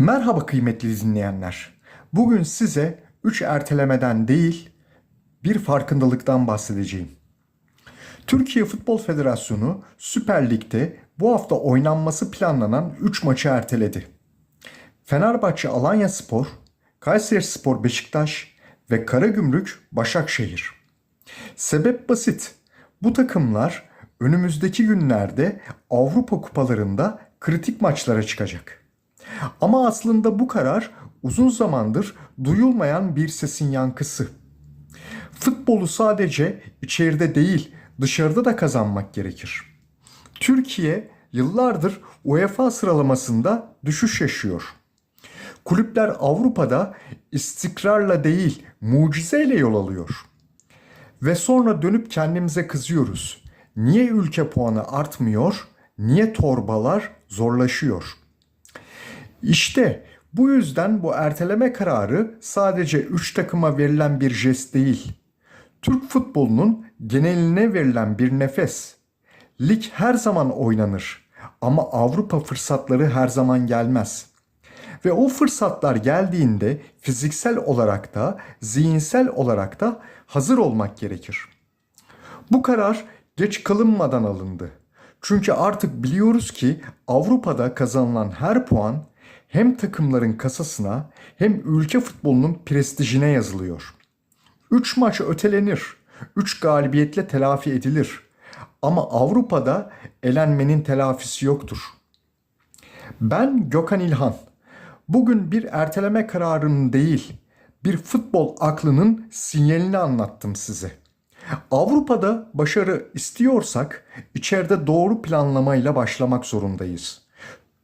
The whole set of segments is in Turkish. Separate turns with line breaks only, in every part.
Merhaba kıymetli dinleyenler. Bugün size 3 ertelemeden değil, bir farkındalıktan bahsedeceğim. Türkiye Futbol Federasyonu Süper Lig'de bu hafta oynanması planlanan 3 maçı erteledi. Fenerbahçe Alanya Spor, Kayseri Spor Beşiktaş ve Karagümrük Başakşehir. Sebep basit. Bu takımlar önümüzdeki günlerde Avrupa kupalarında kritik maçlara çıkacak. Ama aslında bu karar uzun zamandır duyulmayan bir sesin yankısı. Futbolu sadece içeride değil, dışarıda da kazanmak gerekir. Türkiye yıllardır UEFA sıralamasında düşüş yaşıyor. Kulüpler Avrupa'da istikrarla değil, mucizeyle yol alıyor. Ve sonra dönüp kendimize kızıyoruz. Niye ülke puanı artmıyor? Niye torbalar zorlaşıyor? İşte bu yüzden bu erteleme kararı sadece 3 takıma verilen bir jest değil. Türk futbolunun geneline verilen bir nefes. Lig her zaman oynanır ama Avrupa fırsatları her zaman gelmez. Ve o fırsatlar geldiğinde fiziksel olarak da zihinsel olarak da hazır olmak gerekir. Bu karar geç kalınmadan alındı. Çünkü artık biliyoruz ki Avrupa'da kazanılan her puan hem takımların kasasına hem ülke futbolunun prestijine yazılıyor. 3 maç ötelenir. 3 galibiyetle telafi edilir. Ama Avrupa'da elenmenin telafisi yoktur. Ben Gökhan İlhan. Bugün bir erteleme kararının değil, bir futbol aklının sinyalini anlattım size. Avrupa'da başarı istiyorsak içeride doğru planlamayla başlamak zorundayız.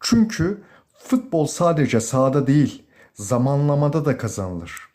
Çünkü futbol sadece sahada değil, zamanlamada da kazanılır.